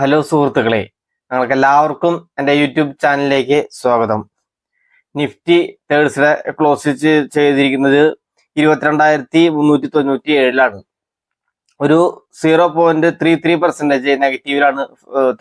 Hello സുഹൃത്തുക്കളെ നിങ്ങൾക്ക് എല്ലാവർക്കും എന്റെ യൂട്യൂബ് ചാനലിലേക്ക് സ്വാഗതം. നിഫ്റ്റി തേഴ്സ്ഡേ ക്ലോസ് ചെയ്തിരിക്കുന്നത് ഇരുപത്തിരണ്ടായിരത്തി മുന്നൂറ്റി തൊണ്ണൂറ്റി ഏഴിലാണ് ഒരു zero point three three percentage നെഗറ്റീവിലാണ്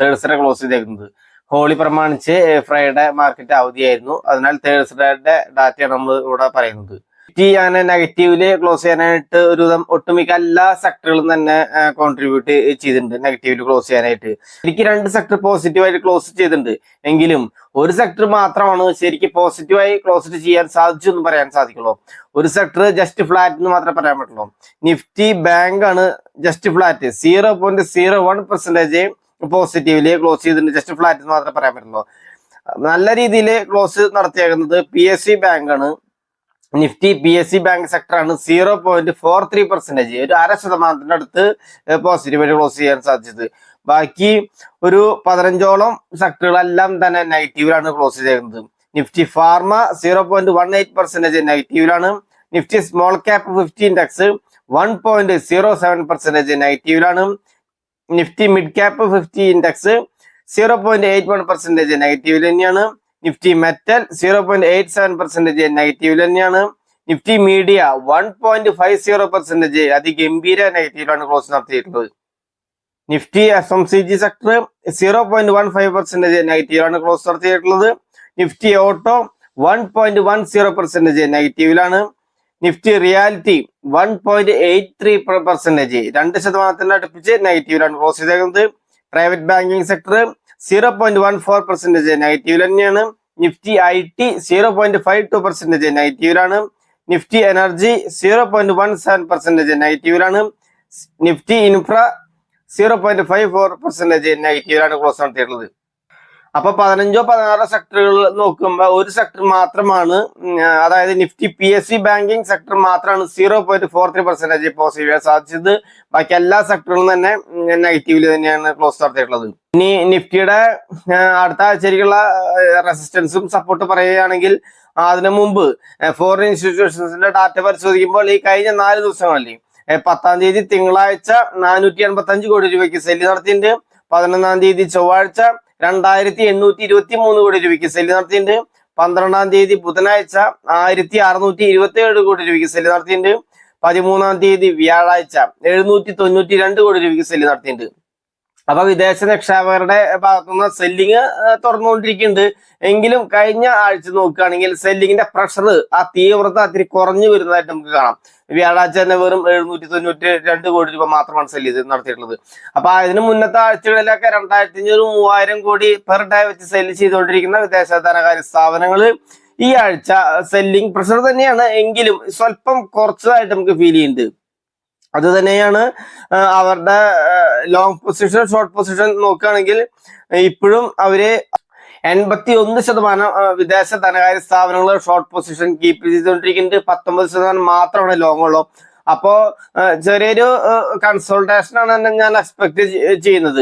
Thursday close ചെയ്തേക്കുന്നത്. ഹോളി പ്രമാണിച്ച് ഫ്രൈഡേ മാർക്കറ്റ് അവധിയായിരുന്നു. അതിനാൽ തേഴ്സ്ഡേയുടെ ഡാറ്റയാണ് നമ്മൾ ഇവിടെ പറയുന്നത്. അങ്ങനെ നെഗറ്റീവിൽ ക്ലോസ് ചെയ്യാനായിട്ട് ഒരു ഒട്ടുമിക്ക എല്ലാ സെക്ടറുകളും തന്നെ കോൺട്രിബ്യൂട്ട് ചെയ്തിട്ടുണ്ട്. നെഗറ്റീവിൽ ക്ലോസ് ചെയ്യാനായിട്ട്. എനിക്ക് രണ്ട് സെക്ടർ പോസിറ്റീവായിട്ട് ക്ലോസ് ചെയ്തിട്ടുണ്ട്. എങ്കിലും ഒരു സെക്ടർ മാത്രമാണ് ശരിക്കും പോസിറ്റീവായി ക്ലോസ് ചെയ്യാൻ സാധിച്ചു എന്ന് പറയാൻ സാധിക്കുള്ളൂ. ഒരു സെക്ടർ ജസ്റ്റ് ഫ്ലാറ്റ് എന്ന് മാത്രമേ പറയാൻ പറ്റുള്ളൂ. നിഫ്റ്റി ബാങ്ക് ആണ് just flat zero point zero one percentage പോസിറ്റീവിൽ close ചെയ്തിട്ടുണ്ട്. ജസ്റ്റ് ഫ്ലാറ്റ് എന്ന് മാത്രമേ പറയാൻ പറ്റുള്ളൂ. നല്ല രീതിയിൽ ക്ലോസ് നടത്തിയേക്കുന്നത് പി എസ് സി ബാങ്ക് ആണ്. Nifty P S C bank sector ആണ് zero point four three percentage ഒരു അര ശതമാനത്തിന്റെ അടുത്ത് പോസിറ്റീവായിട്ട് ക്ലോസ് ചെയ്യാൻ സാധിച്ചത് ബാക്കി ഒരു പതിനഞ്ചോളം സെക്ടറുകളെല്ലാം തന്നെ നെഗറ്റീവിലാണ് ക്ലോസ് ചെയ്തേക്കുന്നത്. Nifty pharma zero point one eight percentage നെഗറ്റീവിലാണ് Nifty small cap fifty index one point zero seven percentage നെഗറ്റീവിലാണ് Nifty mid cap fifty index zero point eight one percentage നെഗറ്റീവിൽ തന്നെയാണ്. Nifty metal zero point eight seven percentage നെഗറ്റീവിൽ തന്നെയാണ് Nifty media one point five zero percentage അതിഗംഭീര നെഗറ്റീവിലാണ് close നടത്തിയിട്ടുള്ളത്. Nifty F M C G sector zero point one five percentage നെഗറ്റീവിലാണ് close നടത്തിയിട്ടുള്ളത്. Nifty auto one point one zero percentage നെഗറ്റീവിലാണ് Nifty realty one point eight three percentage രണ്ട് ശതമാനത്തിന് അടുപ്പിച്ച് നെഗറ്റീവിലാണ് close ചെയ്തേക്കുന്നത്. Private banking sector zero point one four percentage നെഗറ്റീവിൽ തന്നെയാണ്. Nifty I T zero point five two percentage നെഗറ്റീവിലാണ് Nifty energy zero point one seven percentage നെഗറ്റീവിലാണ് Nifty infra zero point five four percentage നെഗറ്റീവിലാണ് close നടത്തിയിട്ടുള്ളത്. അപ്പൊ പതിനഞ്ചോ പതിനാറോ സെക്ടറുകൾ നോക്കുമ്പോൾ ഒരു sector മാത്രമാണ് അതായത് Nifty P S C banking sector മാത്രമാണ് zero point four three percentage positive സാധിച്ചത്. ബാക്കി എല്ലാ സെക്ടറുകളും തന്നെ നെഗറ്റീവിൽ തന്നെയാണ് ക്ലോസ് നടത്തിയിട്ടുള്ളത്. ഇനി നിഫ്റ്റിയുടെ അടുത്ത ആഴ്ചയിലേക്കുള്ള റെസിസ്റ്റൻസും സപ്പോർട്ട് പറയുകയാണെങ്കിൽ അതിനു മുമ്പ് ഫോറിൻ ഇൻസ്റ്റിറ്റ്യൂഷൻസിന്റെ ഡാറ്റ പരിശോധിക്കുമ്പോൾ ഈ കഴിഞ്ഞ നാല് ദിവസങ്ങളിൽ പത്താം തീയതി തിങ്കളാഴ്ച നാനൂറ്റി എൺപത്തി അഞ്ച് കോടി രൂപയ്ക്ക് സെല്ല് നടത്തിയിട്ടുണ്ട്. പതിനൊന്നാം തീയതി ചൊവ്വാഴ്ച രണ്ടായിരത്തി എണ്ണൂറ്റി ഇരുപത്തി മൂന്ന് കോടി രൂപയ്ക്ക് സെല്ല് നടത്തിയിട്ടുണ്ട്. പന്ത്രണ്ടാം തീയതി ബുധനാഴ്ച ആയിരത്തി അറുന്നൂറ്റി ഇരുപത്തി ഏഴ് കോടി രൂപയ്ക്ക് സെല്ല് നടത്തിയിട്ടുണ്ട്. പതിമൂന്നാം തീയതി വ്യാഴാഴ്ച എഴുന്നൂറ്റി തൊണ്ണൂറ്റി രണ്ട് കോടി രൂപയ്ക്ക് സെല്ല് നടത്തിയിട്ടുണ്ട്. അപ്പൊ വിദേശ നിക്ഷേപകരുടെ ഭാഗത്തുനിന്ന് സെല്ലിങ് തുറന്നുകൊണ്ടിരിക്കുന്നുണ്ട്. എങ്കിലും കഴിഞ്ഞ ആഴ്ച നോക്കുകയാണെങ്കിൽ സെല്ലിങ്ങിന്റെ പ്രഷർ ആ തീവ്രത അത്തിരി കുറഞ്ഞു വരുന്നതായിട്ട് നമുക്ക് കാണാം. വ്യാഴാഴ്ച തന്നെ വെറും എഴുന്നൂറ്റി തൊണ്ണൂറ്റി രണ്ട് കോടി രൂപ മാത്രമാണ് സെല്ല് ചെയ്ത് നടത്തിയിട്ടുള്ളത്. അപ്പൊ അതിന് മുന്നത്തെ ആഴ്ചകളിലൊക്കെ രണ്ടായിരത്തി അഞ്ഞൂറ് മൂവായിരം കോടി പെർ ഡേ വെച്ച് സെല്ല് ചെയ്തുകൊണ്ടിരിക്കുന്ന വിദേശ ധനകാര്യ സ്ഥാപനങ്ങൾ ഈ ആഴ്ച സെല്ലിംഗ് പ്രഷർ തന്നെയാണ്. എങ്കിലും സ്വല്പം കുറച്ചതായിട്ട് നമുക്ക് ഫീൽ ചെയ്യുന്നുണ്ട്. അത് തന്നെയാണ് അവരുടെ ലോങ് പൊസിഷൻ ഷോർട്ട് പൊസിഷൻ നോക്കുകയാണെങ്കിൽ ഇപ്പോഴും അവർ എൺപത്തി ഒന്ന് ശതമാനം വിദേശ ധനകാര്യ സ്ഥാപനങ്ങൾ ഷോർട്ട് പൊസിഷൻ കീപ്പ് ചെയ്തുകൊണ്ടിരിക്കുന്നത് പത്തൊമ്പത് ശതമാനം മാത്രമാണ് ലോങ് ഉള്ളൂ. അപ്പോ ചെറിയൊരു കൺസൾട്ടേഷൻ ആണ് ഞാൻ എക്സ്പെക്ട് ചെയ്യുന്നത്.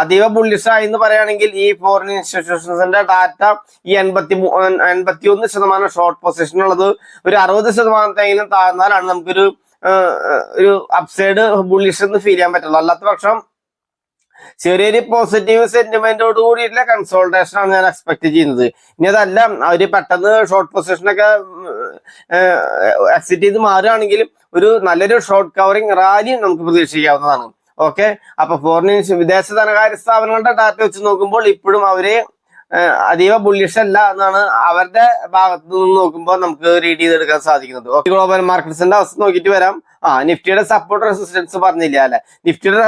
അതീവ ബുള്ളിഷ് ആയി എന്ന് പറയുകയാണെങ്കിൽ ഈ ഫോറിൻ ഇൻസ്റ്റിറ്റ്യൂഷൻസിന്റെ ഡാറ്റ ഈ എൺപത്തി എൺപത്തി ഒന്ന് ശതമാനം ഷോർട്ട് പൊസിഷൻ ഉള്ളത് ഒരു അറുപത് ശതമാനത്തെങ്കിലും താഴ്ന്നാലാണ്. നമുക്കൊരു ഒരു അപ്സൈഡ് ബുള്ളിഷ് എന്ന് ഫീൽ ചെയ്യാൻ പറ്റുള്ളൂ. അല്ലാത്ത പക്ഷം ചെറിയൊരു പോസിറ്റീവ് സെന്റിമെന്റോട് കൂടിയിട്ടുള്ള കൺസോൾട്ടേഷൻ ആണ് ഞാൻ എക്സ്പെക്ട് ചെയ്യുന്നത്. ഇനി അതല്ല അവർ പെട്ടെന്ന് ഷോർട്ട് പൊസിഷനൊക്കെ എക്സിറ്റ് ചെയ്ത് മാറുകയാണെങ്കിലും ഒരു നല്ലൊരു ഷോർട്ട് കവറിംഗ് റാലി നമുക്ക് പ്രതീക്ഷിക്കാവുന്നതാണ്. ഓക്കെ അപ്പൊ ഫോറിൻ വിദേശ ധനകാര്യ സ്ഥാപനങ്ങളുടെ ഡാറ്റ വെച്ച് നോക്കുമ്പോൾ ഇപ്പോഴും അവർ അതീവ ബുള്ളിഷ് അല്ല എന്നാണ് അവരുടെ ഭാഗത്ത് നിന്ന് നോക്കുമ്പോൾ നമുക്ക് റീഡ് ചെയ്തെടുക്കാൻ സാധിക്കുന്നത്. ഗ്ലോബൽ മാർക്കറ്റ്സിന്റെ അവസ്ഥ നോക്കിയിട്ട് വരാം. ആ നിഫ്റ്റിയുടെ സപ്പോർട്ട് റെസിസ്റ്റൻസ് പറഞ്ഞില്ല അല്ലെ? നിഫ്റ്റിയുടെ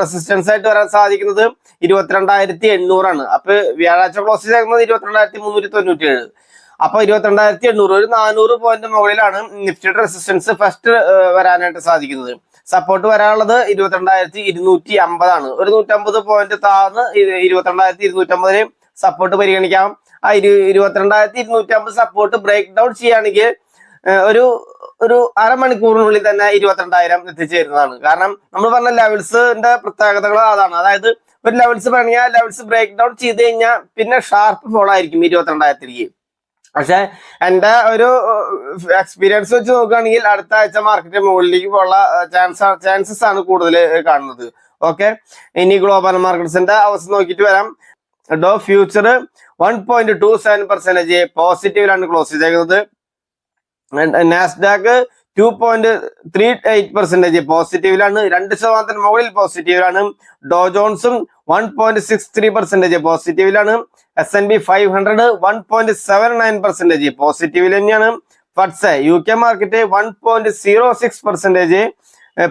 റെസിസ്റ്റൻസ് ആയിട്ട് വരാൻ സാധിക്കുന്നത് ഇരുപത്തിരണ്ടായിരത്തി എണ്ണൂറാണ് അപ്പൊ വ്യാഴാഴ്ച ക്ലോസ് ചേർക്കുന്നത് ഇരുപത്തിരണ്ടായിരത്തി മുന്നൂറ്റി തൊണ്ണൂറ്റി ഏഴ് അപ്പൊ ഇരുപത്തിരണ്ടായിരത്തി എണ്ണൂറ് ഒരു നാനൂറ് പോയിന്റ് മുകളിലാണ് നിഫ്റ്റിയുടെ റെസിസ്റ്റൻസ് ഫസ്റ്റ് വരാനായിട്ട് സാധിക്കുന്നത്. സപ്പോർട്ട് വരാനുള്ളത് ഇരുപത്തിരണ്ടായിരത്തി ഇരുന്നൂറ്റി അമ്പതാണ് ഒരു നൂറ്റമ്പത് പോയിന്റ് താഴ്ന്ന് ഇരുപത്തിരണ്ടായിരത്തി ഇരുന്നൂറ്റമ്പതിന് സപ്പോർട്ട് പരിഗണിക്കാം. ആ ഇരു ഇരുപത്തിരണ്ടായിരത്തി ഇരുന്നൂറ്റി അമ്പത് സപ്പോർട്ട് ബ്രേക്ക് ഡൗൺ ചെയ്യുകയാണെങ്കിൽ ഒരു ഒരു അരമണിക്കൂറിനുള്ളിൽ തന്നെ ഇരുപത്തിരണ്ടായിരം എത്തിച്ചേരുന്നതാണ്. കാരണം നമ്മൾ പറഞ്ഞ ലെവൽസിന്റെ പ്രത്യേകതകൾ അതാണ്. അതായത് ഒരു ലെവൽസ് പറഞ്ഞാൽ ലെവൽസ് ബ്രേക്ക് ഡൗൺ ചെയ്ത് കഴിഞ്ഞാൽ പിന്നെ ഷാർപ്പ് ഫോൾ ആയിരിക്കും ഇരുപത്തിരണ്ടായിരത്തിലേക്ക്. പക്ഷെ എന്റെ ഒരു എക്സ്പീരിയൻസ് വെച്ച് നോക്കുകയാണെങ്കിൽ അടുത്ത ആഴ്ച മാർക്കറ്റ് മുകളിലേക്ക് പോകാനുള്ള ചാൻസ് ചാൻസസ് ആണ് കൂടുതൽ കാണുന്നത്. ഓക്കെ ഇനി ഗ്ലോബൽ മാർക്കറ്റ്സിന്റെ അവസ്ഥ നോക്കിയിട്ട് വരാം. Dow future one point two seven percentage പോസിറ്റീവിലാണ് close ചെയ്തേക്കുന്നത്. Nasdaq two point three eight percentage പോസിറ്റീവിലാണ് രണ്ട് ശതമാനത്തിന് മുകളിൽ പോസിറ്റീവിലാണ് Dow ജോൺസും one point six three percentage പോസിറ്റീവിലാണ് S N B five hundred one point seven nine percentage പോസിറ്റീവിൽ തന്നെയാണ്. Footsie U K market one point zero six percentage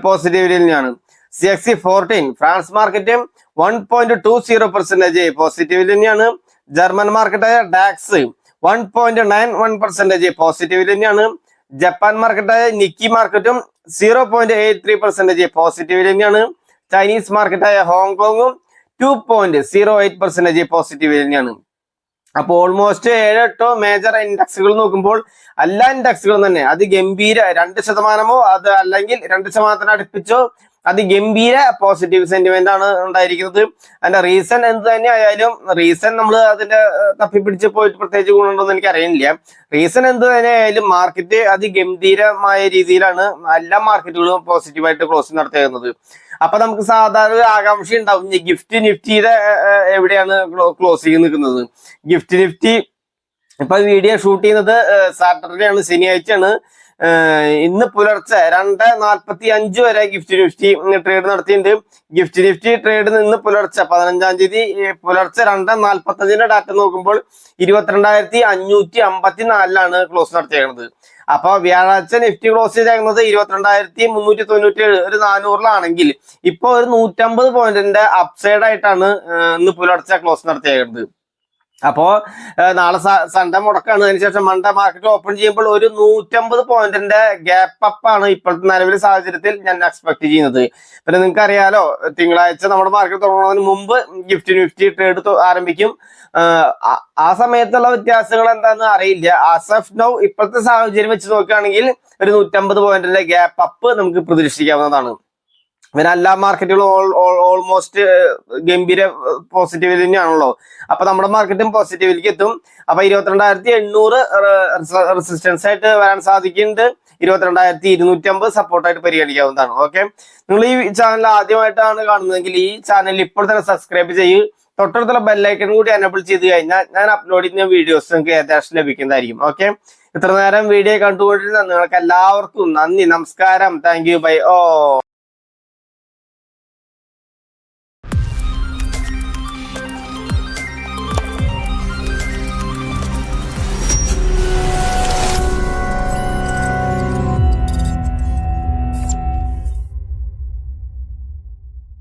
പോസിറ്റീവിൽ തന്നെയാണ്. C X C fourteen France market one point two zero percentage പോസിറ്റീവിൽ തന്നെയാണ്. German മാർക്കറ്റായ DAX one point nine one percentage പോസിറ്റീവിൽ തന്നെയാണ്. Japan മാർക്കറ്റായ Nikkei മാർക്കറ്റും zero point eight three percentage പോസിറ്റീവിൽ തന്നെയാണ്. Chinese മാർക്കറ്റായ ഹോങ്കോങ്ങും two point zero eight percentage പോസിറ്റീവിൽ തന്നെയാണ്. അപ്പോൾ almost ഏഴ് എട്ടോ മേജർ ഇൻഡെക്സുകൾ നോക്കുമ്പോൾ എല്ലാ ഇൻഡെക്സുകളും തന്നെ അത് ഗംഭീര രണ്ട് ശതമാനമോ അത് അല്ലെങ്കിൽ രണ്ട് ശതമാനത്തിന് അടുപ്പിച്ചോ അതിഗംഭീര പോസിറ്റീവ് സെന്റിമെന്റ് ആണ് ഉണ്ടായിരിക്കുന്നത്. അതിന്റെ റീസൺ എന്ത് തന്നെ ആയാലും റീസൺ നമ്മൾ അതിന്റെ തപ്പിപ്പിടിച്ച് പോയിട്ട് പ്രത്യേകിച്ച് ഗുണമുണ്ടോ എന്ന് എനിക്ക് അറിയില്ല റീസൺ എന്ത് തന്നെ ആയാലും മാർക്കറ്റ് അതിഗംഭീരമായ രീതിയിലാണ് എല്ലാ മാർക്കറ്റുകളും പോസിറ്റീവായിട്ട് ക്ലോസ് നടത്തിയിരുന്നത്. അപ്പൊ നമുക്ക് സാധാരണ ആകാംക്ഷ ഉണ്ടാവും ഗിഫ്റ്റ് നിഫ്റ്റിയുടെ എവിടെയാണ് ക്ലോസ് എവിടെയാണ് ക്ലോസിംഗ് നിൽക്കുന്നത്. ഗിഫ്റ്റ് നിഫ്റ്റി ഇപ്പൊ വീഡിയോ ഷൂട്ട് ചെയ്യുന്നത് സാറ്റർഡേ ആണ് ശനിയാഴ്ചയാണ്. ഇന്ന് പുലർച്ചെ രണ്ട് നാൽപ്പത്തി അഞ്ച് വരെ ഗിഫ്റ്റ് നിഫ്റ്റി ട്രേഡ് നടത്തിയിട്ടുണ്ട്. ഗിഫ്റ്റ് നിഫ്റ്റി ട്രേഡ് നിന്ന് പുലർച്ചെ പതിനഞ്ചാം തീയതി പുലർച്ചെ രണ്ട് നാൽപ്പത്തി അഞ്ചിന്റെ ഡാറ്റ നോക്കുമ്പോൾ ഇരുപത്തിരണ്ടായിരത്തി അഞ്ഞൂറ്റി അമ്പത്തി നാലിലാണ് ക്ലോസ് നടത്തിയേക്കുന്നത്. അപ്പൊ വ്യാഴാഴ്ച നിഫ്റ്റി ക്ലോസ് ചെയ്തേക്കുന്നത് ഇരുപത്തിരണ്ടായിരത്തി മുന്നൂറ്റി തൊണ്ണൂറ്റി ഏഴ് ഒരു നാനൂറിലാണെങ്കിൽ ഇപ്പൊ ഒരു നൂറ്റമ്പത് പോയിന്റിന്റെ അപ്സൈഡ് ആയിട്ടാണ് ഇന്ന് പുലർച്ചെ ക്ലോസ് നടത്തിയേക്കുന്നത്. അപ്പോ നാളെ സൺഡേ മുടക്കാണ്. അതിനുശേഷം മൺഡേ മാർക്കറ്റ് ഓപ്പൺ ചെയ്യുമ്പോൾ ഒരു നൂറ്റമ്പത് പോയിന്റിന്റെ ഗ്യാപ്പ് അപ്പ് ആണ് ഇപ്പോഴത്തെ നിലവിലെ സാഹചര്യത്തിൽ ഞാൻ എക്സ്പെക്ട് ചെയ്യുന്നത്. പിന്നെ നിങ്ങൾക്ക് അറിയാലോ തിങ്കളാഴ്ച നമ്മുടെ മാർക്കറ്റ് തുടങ്ങുന്നതിന് മുമ്പ് ഗിഫ്റ്റ് നിഫ്റ്റി ട്രേഡ് ആരംഭിക്കും. ആ- സമയത്തുള്ള വ്യത്യാസങ്ങൾ എന്താണെന്ന് അറിയില്ല. ആസ് എഫ് നൗ ഇപ്പോഴത്തെ സാഹചര്യം വെച്ച് നോക്കുകയാണെങ്കിൽ ഒരു നൂറ്റമ്പത് പോയിന്റിന്റെ ഗ്യാപ്പ് അപ്പ് നമുക്ക് പ്രതീക്ഷിക്കാവുന്നതാണ്. പിന്നെ എല്ലാ മാർക്കറ്റുകളും ഓൾമോസ്റ്റ് ഗംഭീര പോസിറ്റീവിൽ തന്നെയാണല്ലോ അപ്പൊ നമ്മുടെ മാർക്കറ്റും പോസിറ്റീവിലേക്ക് എത്തും. അപ്പൊ ഇരുപത്തിരണ്ടായിരത്തി എണ്ണൂറ് റെസിസ്റ്റൻസ് ആയിട്ട് വരാൻ സാധിക്കുന്നുണ്ട്. ഇരുപത്തിരണ്ടായിരത്തി ഇരുന്നൂറ്റി അമ്പത് സപ്പോർട്ടായിട്ട് പരിഗണിക്കാവുന്നതാണ്. ഓക്കെ നിങ്ങൾ ഈ ചാനൽ ആദ്യമായിട്ടാണ് കാണുന്നതെങ്കിൽ ഈ ചാനൽ ഇപ്പോൾ തന്നെ സബ്സ്ക്രൈബ് ചെയ്യൂ. തൊട്ടടുത്തുള്ള ബെല്ലൈക്കൺ കൂടി എനബിൾ ചെയ്ത് കഴിഞ്ഞാൽ ഞാൻ അപ്ലോഡ് ചെയ്യുന്ന വീഡിയോസ് നിങ്ങൾക്ക് ഏകദേശം ലഭിക്കുന്നതായിരിക്കും. ഓക്കെ ഇത്ര നേരം വീഡിയോ കണ്ടുകൊണ്ടിരുന്ന നിങ്ങൾക്ക് എല്ലാവർക്കും നന്ദി. നമസ്കാരം. Thank you by oh